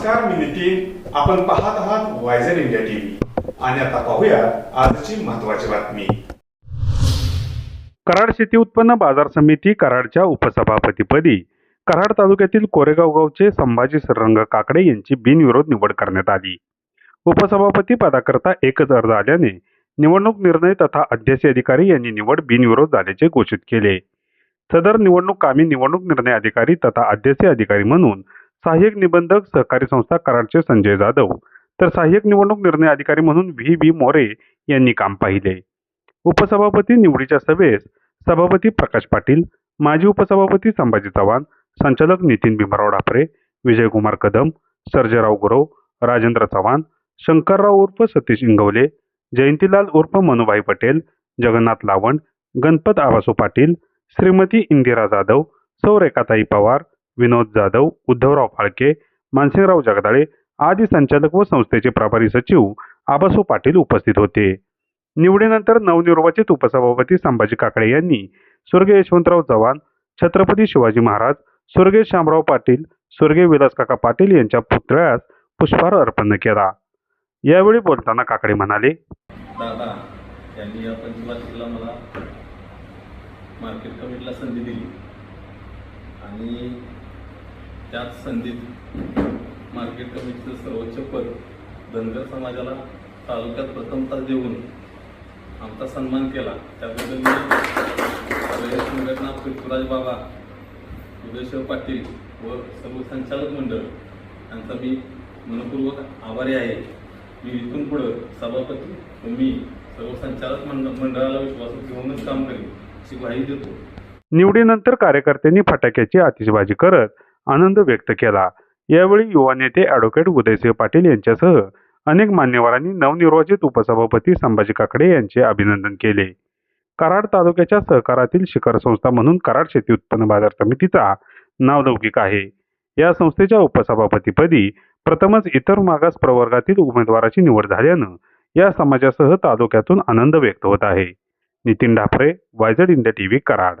नमस्कार मी नितीन. आपण पाहत आहात वायझर इंडिया टीव्ही आणि आता पाहूया आजची महत्वाची बातमी. कराड शेती उत्पन्न बाजार समिती कराडच्या उपसभापतीपदी कराड तालुक्यातील कोरेगाव गावचे संभाजी सरंग काकडे यांची बिनविरोध निवड करण्यात आली. उपसभापती पदाकरता एकच अर्ज आल्याने निवडणूक निर्णय तथा अध्यक्ष अधिकारी यांनी निवड बिनविरोध झाल्याचे घोषित केले. सदर निवडणूक कामी निवडणूक निर्णय अधिकारी तथा अध्यक्ष अधिकारी म्हणून सहाय्यक निबंधक सहकारी संस्था कराडचे संजय जाधव. तर सहाय्यक निवडणूक निर्णय अधिकारी म्हणून व्ही व्ही मोरे यांनी काम पाहिले. उपसभापती निवडीच्या सभेस सभापती प्रकाश पाटील माजी उपसभापती संभाजी चव्हाण संचालक नितीन भीमराव डापरे विजयकुमार कदम सर्जेराव गुरव राजेंद्र चव्हाण शंकरराव उर्फ सतीश इंगवले जयंतीलाल उर्फ मनुभाई पटेल जगन्नाथ लावण गणपत आवासू पाटील श्रीमती इंदिरा जाधव सौ रेखाताई पवार विनोद जाधव उद्धवराव फाळके मानसिंगराव जगदाळे आदी संचालक व संस्थेचे प्रभारी सचिव आबासू पाटील उपस्थित होते. निवडीनंतर नवनिर्वाचित उपसभापती संभाजी काकडे यांनी स्वर्गीय यशवंतराव चव्हाण छत्रपती शिवाजी महाराज स्वर्गीय शामराव पाटील स्वर्गीय विलासकाका पाटील यांच्या पुतळ्यास पुष्पहार अर्पण केला. यावेळी बोलताना काकडे म्हणाले दादा यांनी या पंचवार्षिकला मला मार्केट कमिटीला संधी दिली. आणि त्याच संधीत मार्केट कमिटीचं सर्वोच्च पद धनगर समाजाला तालुक्यात प्रथमता देऊन आमचा सन्मान केला. त्याबद्दल मी रयत संघटना पृथ्वीराज बाबा उदयशिव पाटील व सर्व संचालक मंडळ यांचा मी मनपूर्वक आभारी आहे. मी इथून पुढं सभापती व मी सर्व संचालक मंडळ मंडळाला विश्वास घेऊनच काम करेन अशी ग्वाही देतो. निवडीनंतर कार्यकर्त्यांनी फटाक्याची आतिषबाजी करत आनंद व्यक्त केला. यावेळी युवा नेते ॲडव्होकेट उदयसिंह पाटील यांच्यासह अनेक मान्यवरांनी नवनिर्वाचित उपसभापती संभाजी काकडे यांचे अभिनंदन केले. कराड तालुक्याच्या सहकारातील शिखर संस्था म्हणून कराड शेती उत्पन्न बाजार समितीचा नावलौकिक आहे. या संस्थेच्या उपसभापतीपदी प्रथमच इतर मागास प्रवर्गातील उमेदवाराची निवड झाल्यानं या समाजासह तालुक्यातून आनंद व्यक्त होत आहे. नितीन ढापरे वायझड इंडिया टी व्ही कराड.